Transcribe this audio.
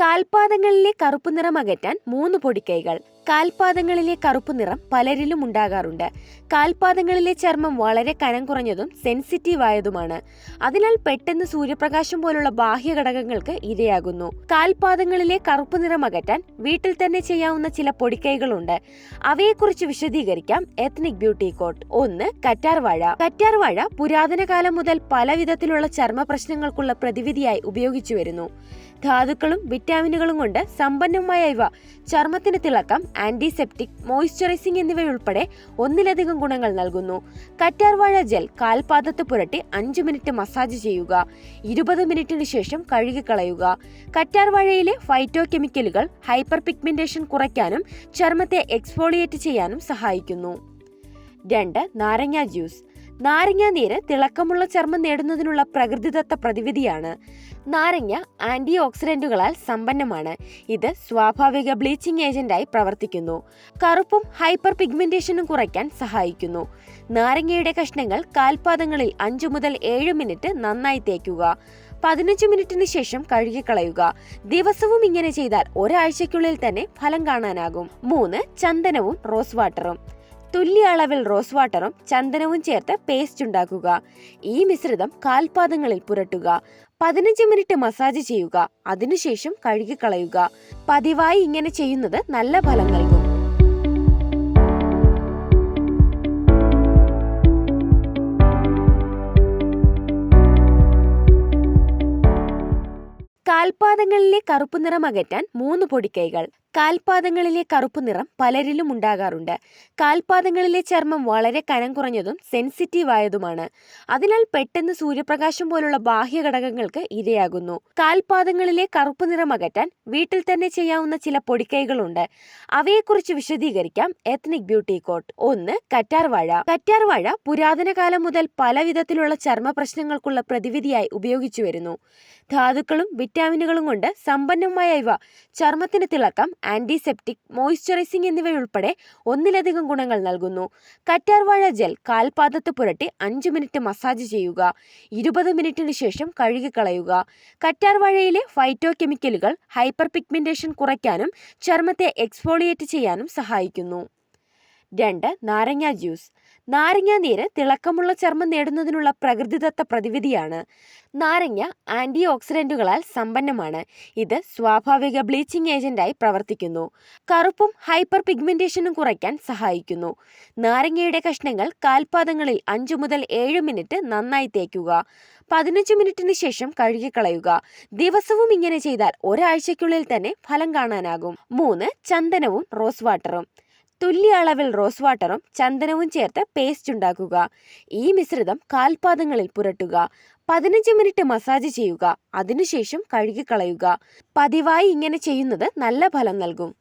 കാൽപാദങ്ങളിലെ കറുപ്പ് നിറം അകറ്റാൻ മൂന്ന് പൊടിക്കൈകൾ. കാൽപാദങ്ങളിലെ കറുപ്പ് നിറം പലരിലും ഉണ്ടാകാറുണ്ട്. കാൽപാദങ്ങളിലെ ചർമ്മം വളരെ കനം കുറഞ്ഞതും സെൻസിറ്റീവ് ആയതുമാണ്. അതിനാൽ പെട്ടെന്ന് സൂര്യപ്രകാശം പോലുള്ള ബാഹ്യ ഘടകങ്ങൾക്ക് ഇരയാകുന്നു. കാൽപാദങ്ങളിലെ കറുപ്പ് നിറം അകറ്റാൻ വീട്ടിൽ തന്നെ ചെയ്യാവുന്ന ചില പൊടിക്കൈകളുണ്ട്. അവയെക്കുറിച്ച് വിശദീകരിക്കാം എത്നിക് ബ്യൂട്ടി കോട്ട് ഒന്ന് കറ്റാർവാഴ. കറ്റാർവാഴ കറ്റാർ വാഴ പുരാതന കാലം മുതൽ പല വിധത്തിലുള്ള ചർമ്മ പ്രശ്നങ്ങൾക്കുള്ള പ്രതിവിധിയായി ഉപയോഗിച്ചു വരുന്നു ധാതുക്കളും വിറ്റാമിനുകളും കൊണ്ട് സമ്പന്നമായ ഇവ ചർമ്മത്തിന് തിളക്കം ആന്റിസെപ്റ്റിക് മോയ്സ്ചറൈസിംഗ് എന്നിവയുൾപ്പെടെ ഒന്നിലധികം ഗുണങ്ങൾ നൽകുന്നു. കറ്റാർവാഴ ജെൽ കാൽപാദത്ത് പുരട്ടി അഞ്ചു മിനിറ്റ് മസാജ് ചെയ്യുക. ഇരുപത് മിനിറ്റിന് ശേഷം കഴുകിക്കളയുക കറ്റാർവാഴയിലെ ഫൈറ്റോ കെമിക്കലുകൾ ഹൈപ്പർ പിഗ്മെന്റേഷൻ കുറയ്ക്കാനും ചർമ്മത്തെ എക്സ്ഫോളിയേറ്റ് ചെയ്യാനും സഹായിക്കുന്നു. രണ്ട് നാരങ്ങ ജ്യൂസ് നാരങ്ങ നീര് തിളക്കമുള്ള ചർമ്മം നേടുന്നതിനുള്ള പ്രകൃതിദത്ത പ്രതിവിധിയാണ്. നാരങ്ങ ആന്റി ഓക്സിഡന്റുകളാൽ സമ്പന്നമാണ്. ഇത് സ്വാഭാവിക ബ്ലീച്ചിങ് ഏജന്റായി പ്രവർത്തിക്കുന്നു. കറുപ്പും ഹൈപ്പർ പിഗ്മെന്റേഷനും കുറയ്ക്കാൻ സഹായിക്കുന്നു. നാരങ്ങയുടെ കഷ്ണങ്ങൾ കാൽപാദങ്ങളിൽ അഞ്ചു മുതൽ ഏഴ് മിനിറ്റ് നന്നായി തേക്കുക. പതിനഞ്ച് മിനിറ്റിന് ശേഷം കഴുകിക്കളയുക. ദിവസവും ഇങ്ങനെ ചെയ്താൽ ഒരാഴ്ചക്കുള്ളിൽ തന്നെ ഫലം കാണാനാകും. മൂന്ന് ചന്ദനവും റോസ് വാട്ടറും. തുല്യ അളവിൽ റോസ് വാട്ടറും ചന്ദനവും ചേർത്ത് പേസ്റ്റ് ഉണ്ടാക്കുക. ഈ മിശ്രിതം കാൽപാദങ്ങളിൽ പുരട്ടുക. പതിനഞ്ച് മിനിറ്റ് മസാജ് ചെയ്യുക. അതിനുശേഷം കഴുകിക്കളയുക. പതിവായി ഇങ്ങനെ ചെയ്യുന്നത് നല്ല ഫലം നൽകും. കാൽപാദങ്ങളിലെ കറുപ്പ് നിറം അകറ്റാൻ മൂന്ന് പൊടിക്കൈകൾ. കാൽപാദങ്ങളിലെ കറുപ്പ് നിറം പലരിലും ഉണ്ടാകാറുണ്ട്. കാൽപാദങ്ങളിലെ ചർമ്മം വളരെ കനം കുറഞ്ഞതും സെൻസിറ്റീവ് ആയതുമാണ്. അതിനാൽ പെട്ടെന്ന് സൂര്യപ്രകാശം പോലുള്ള ബാഹ്യ ഘടകങ്ങൾക്ക് ഇരയാകുന്നു. കാൽപാദങ്ങളിലെ കറുപ്പ് നിറം അകറ്റാൻ വീട്ടിൽ തന്നെ ചെയ്യാവുന്ന ചില പൊടിക്കൈകളുണ്ട്. അവയെക്കുറിച്ച് വിശദീകരിക്കാം എത്നിക് ബ്യൂട്ടി കോട്ട് ഒന്ന് കറ്റാർവാഴ. കറ്റാർവാഴ പുരാതന കാലം മുതൽ പല വിധത്തിലുള്ള ചർമ്മ പ്രശ്നങ്ങൾക്കുള്ള പ്രതിവിധിയായി ഉപയോഗിച്ചു വരുന്നു ധാതുക്കളും വിറ്റാമിനുകളും കൊണ്ട് സമ്പന്നമായ ഇവ ചർമ്മത്തിന് തിളക്കം ആന്റിസെപ്റ്റിക് മോയ്സ്ചറൈസിംഗ് എന്നിവയുൾപ്പെടെ ഒന്നിലധികം ഗുണങ്ങൾ നൽകുന്നു. കറ്റാർവാഴ ജെൽ കാൽപാദത്ത് പുരട്ടി അഞ്ച് മിനിറ്റ് മസാജ് ചെയ്യുക. ഇരുപത് മിനിറ്റിന് ശേഷം കഴുകിക്കളയുക. കറ്റാർവാഴയിലെ ഫൈറ്റോ കെമിക്കലുകൾ ഹൈപ്പർ പിഗ്മെന്റേഷൻ കുറയ്ക്കാനും ചർമ്മത്തെ എക്സ്ഫോളിയേറ്റ് ചെയ്യാനും സഹായിക്കുന്നു. രണ്ട് നാരങ്ങ ജ്യൂസ്. നാരങ്ങ നീര് തിളക്കമുള്ള ചർമ്മം നേടുന്നതിനുള്ള പ്രകൃതിദത്ത പ്രതിവിധിയാണ്. നാരങ്ങ ആന്റി ഓക്സിഡന്റുകളാൽ സമ്പന്നമാണ്. ഇത് സ്വാഭാവിക ബ്ലീച്ചിങ് ഏജന്റായി പ്രവർത്തിക്കുന്നു. കറുപ്പും ഹൈപ്പർ പിഗ്മെന്റേഷനും കുറയ്ക്കാൻ സഹായിക്കുന്നു. നാരങ്ങയുടെ കഷ്ണങ്ങൾ കാൽപാദങ്ങളിൽ അഞ്ചു മുതൽ ഏഴ് മിനിറ്റ് നന്നായി തേക്കുക. പതിനഞ്ച് മിനിറ്റിന് ശേഷം കഴുകിക്കളയുക. ദിവസവും ഇങ്ങനെ ചെയ്താൽ ഒരാഴ്ചയ്ക്കുള്ളിൽ തന്നെ ഫലം കാണാനാകും. മൂന്ന് ചന്ദനവും റോസ് വാട്ടറും. തുല്യ അളവിൽ റോസ് വാട്ടറും ചന്ദനവും ചേർത്ത് പേസ്റ്റ് ഉണ്ടാക്കുക. ഈ മിശ്രിതം കാൽപാദങ്ങളിൽ പുരട്ടുക. പതിനഞ്ച് മിനിറ്റ് മസാജ് ചെയ്യുക. അതിനുശേഷം കഴുകിക്കളയുക. പതിവായി ഇങ്ങനെ ചെയ്യുന്നത് നല്ല ഫലം നൽകും.